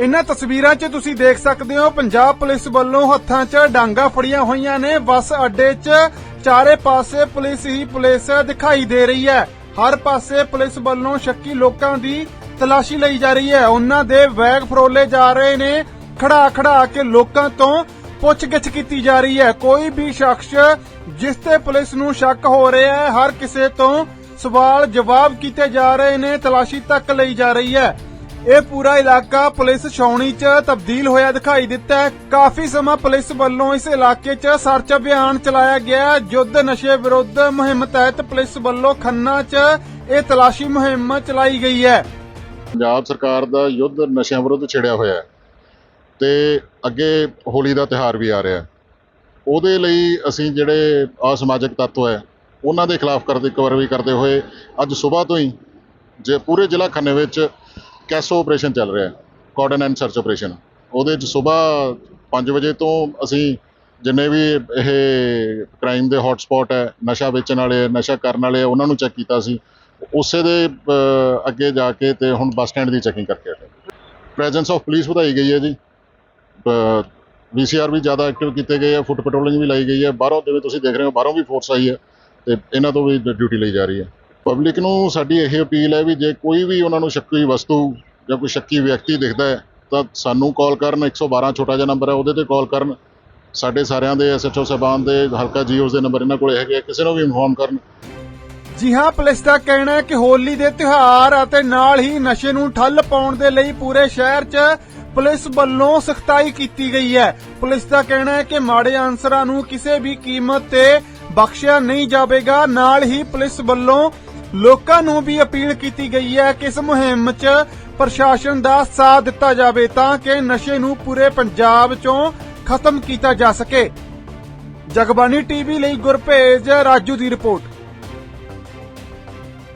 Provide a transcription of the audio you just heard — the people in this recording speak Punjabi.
ਇਨ੍ਹਾਂ ਤਸਵੀਰਾਂ 'ਚ ਤੁਸੀਂ ਦੇਖ ਸਕਦੇ ਹੋ ਪੰਜਾਬ ਪੁਲਿਸ ਵੱਲੋਂ ਹੱਥਾਂ 'ਚ ਡਾਂਗਾ ਫੜੀਆਂ ਹੋਈਆਂ ਨੇ। ਬੱਸ ਅੱਡੇ 'ਚ ਚਾਰੇ ਪਾਸੇ ਪੁਲਿਸ ਹੀ ਪੁਲਿਸ ਦਿਖਾਈ ਦੇ ਰਹੀ ਹੈ। ਹਰ ਪਾਸੇ ਪੁਲਿਸ ਵੱਲੋਂ ਸ਼ੱਕੀ ਲੋਕਾਂ ਦੀ ਤਲਾਸ਼ੀ ਲਈ ਜਾ ਰਹੀ ਹੈ। ਉਹਨਾਂ ਦੇ ਬੈਗ ਫਰੋਲੇ ਜਾ ਰਹੇ ਨੇ। ਖੜਾ ਖੜਾ ਕੇ ਲੋਕਾਂ ਤੋਂ ਪੁੱਛਗਿੱਛ ਕੀਤੀ ਜਾ ਰਹੀ ਹੈ। ਕੋਈ ਵੀ ਸ਼ਖਸ ਜਿਸ ਤੇ ਪੁਲਿਸ ਨੂੰ ਸ਼ੱਕ ਹੋ ਰਿਹਾ ਹੈ, ਹਰ ਕਿਸੇ ਤੋਂ ਸਵਾਲ ਜਵਾਬ ਕੀਤੇ ਜਾ ਰਹੇ ਨੇ, ਤਲਾਸ਼ੀ ਤੱਕ ਲਈ ਜਾ ਰਹੀ ਹੈ। ਇਹ ਪੂਰਾ ਇਲਾਕਾ ਪੁਲਿਸ ਛਾਉਣੀ 'ਚ ਤਬਦੀਲ ਹੋਇਆ ਦਿਖਾਈ ਦਿੱਤਾ ਹੈ। ਕਾਫੀ ਸਮਾਂ ਪੁਲਿਸ ਵੱਲੋਂ ਇਸ ਇਲਾਕੇ 'ਚ ਸਰਚ ਅਭਿਆਨ ਚਲਾਇਆ ਗਿਆ ਹੈ। ਯੁੱਧ ਨਸ਼ੇ ਵਿਰੁੱਧ ਮੁਹਿੰਮ ਤਹਿਤ ਪੁਲਿਸ ਵੱਲੋਂ ਖੰਨਾ 'ਚ ਇਹ ਤਲਾਸ਼ੀ ਮੁਹਿੰਮ ਚਲਾਈ ਗਈ ਹੈ। ਪੰਜਾਬ ਸਰਕਾਰ ਦਾ ਯੁੱਧ ਨਸ਼ਿਆਂ ਵਿਰੁੱਧ ਛਿੜਿਆ ਹੋਇਆ ਹੈ ਤੇ ਅੱਗੇ ਹੋਲੀ ਦਾ ਤਿਹਾਰ ਵੀ ਆ ਰਿਹਾ ਹੈ। ਉਹਦੇ ਲਈ ਅਸੀਂ ਜਿਹੜੇ ਅਸਮਾਜਿਕ ਤੱਤਵ ਹੈ ਉਹਨਾਂ ਦੇ ਖਿਲਾਫ ਕਰਦੇ ਕਾਰਵਾਈ ਕਰਦੇ ਹੋਏ ਅੱਜ ਸਵੇਰ ਤੋਂ ਹੀ ਜੇ ਪੂਰੇ ਜ਼ਿਲ੍ਹਾ ਖੰਨੇ ਵਿੱਚ ਕੈਸੋ ਆਪਰੇਸ਼ਨ ਚੱਲ ਰਿਹਾ ਹੈ, ਕਾਰਡਨ ਐਂਡ ਸਰਚ ਆਪਰੇਸ਼ਨ ਉਹਦੇ 'ਚ ਸਵੇਰ 5 ਵਜੇ ਤੋਂ ਅਸੀਂ ਜਿੰਨੇ ਵੀ ਇਹ ਕ੍ਰਾਈਮ ਦੇ ਹੌਟ ਹੈ, ਨਸ਼ਾ ਵੇਚਣ ਵਾਲੇ, ਨਸ਼ਾ ਕਰਨ ਵਾਲੇ, ਉਹਨਾਂ ਨੂੰ ਚੈੱਕ ਕੀਤਾ ਸੀ। ਉਸੇ ਦੇ ਅੱਗੇ ਜਾ ਕੇ ਤੇ ਹੁਣ ਬੱਸ ਸਟੈਂਡ ਦੀ ਚੈਕਿੰਗ ਕਰਕੇ ਹਟੇ ਪ੍ਰੈਜ਼ੈਂਸ ਆਫ ਪੁਲਿਸ ਵਧਾਈ ਗਈ ਹੈ ਜੀ। ਵੀਸੀਆਰ ਵੀ ਜ਼ਿਆਦਾ ਐਕਟਿਵ ਕੀਤੇ ਗਏ ਆ ਫੁੱਟ ਪੈਟਰੋਲਿੰਗ ਵੀ ਲਾਈ ਗਈ ਹੈ। ਬਾਹਰੋਂ ਜਿਵੇਂ ਤੁਸੀਂ ਦੇਖ ਰਹੇ ਹੋ, ਬਾਹਰੋਂ ਵੀ ਫੋਰਸ ਆਈ ਹੈ ਤੇ ਇਹਨਾਂ ਤੋਂ ਵੀ ਡਿਊਟੀ ਲਈ ਜਾ ਰਹੀ ਹੈ। ਪਬਲਿਕ ਨੂੰ ਸਾਡੀ ਇਹ ਅਪੀਲ ਹੈ ਵੀ ਜੇ ਕੋਈ ਵੀ ਉਹਨਾਂ ਨੂੰ ਸ਼ੱਕੀ ਵਸਤੂ ਜਾਂ ਕੋਈ ਸ਼ੱਕੀ ਵਿਅਕਤੀ ਦਿਖਦਾ ਹੈ, ਤਾਂ ਸਾਨੂੰ ਕਾਲ ਕਰਨ 112 ਛੋਟਾ ਜਿਹਾ ਨੰਬਰ ਹੈ, ਉਹਦੇ ਤੇ ਕਾਲ ਕਰਨ। ਸਾਡੇ ਸਾਰਿਆਂ ਦੇ ਐਸਐਚਓ ਸਾਹਿਬਾਨ ਦੇ, ਹਲਕਾ ਜੀਓਸ ਦੇ ਨੰਬਰ ਇਹਨਾਂ ਕੋਲੇ ਹੈਗੇ ਕਿਸੇ ਨੂੰ ਵੀ ਇਨਫੋਰਮ ਕਰਨ। ਜੀ ਹਾਂ, ਪੁਲਿਸ ਦਾ ਕਹਿਣਾ ਹੈ ਕਿ ਹੋਲੀ ਦੇ ਤਿਉਹਾਰ ਅਤੇ ਨਾਲ ਹੀ ਨਸ਼ੇ ਨੂੰ ਠੱਲ ਪਾਉਣ ਦੇ ਲਈ ਪੂਰੇ ਸ਼ਹਿਰ 'ਚ ਪੁਲਿਸ ਵੱਲੋਂ ਸਖਤਾਈ ਕੀਤੀ ਗਈ ਹੈ। ਪੁਲਿਸ ਦਾ ਕਹਿਣਾ ਹੈ ਕਿ ਮਾੜੇ ਅਨਸਰਾਂ ਨੂੰ ਕਿਸੇ ਵੀ ਕੀਮਤ ਤੇ ਬਖਸ਼ਿਆ ਨਹੀਂ ਜਾਵੇਗਾ। ਨਾਲ ਹੀ ਪੁਲਿਸ ਵੱਲੋਂ ਲੋਕਾਂ ਨੂੰ ਵੀ ਅਪੀਲ ਕੀਤੀ ਗਈ ਹੈ ਕਿ ਇਸ ਮੁਹਿੰਮ 'ਚ ਪ੍ਰਸ਼ਾਸਨ ਦਾ ਸਾਥ ਦਿੱਤਾ ਜਾਵੇ ਤਾਂ ਕਿ ਨਸ਼ੇ ਨੂੰ ਪੂਰੇ ਪੰਜਾਬ 'ਚੋਂ ਖਤਮ ਕੀਤਾ ਜਾ ਸਕੇ। ਜਗਬਾਨੀ ਟੀਵੀ ਲਈ ਗੁਰਪੇਜ ਰਾਜੂ ਦੀ ਰਿਪੋਰਟ।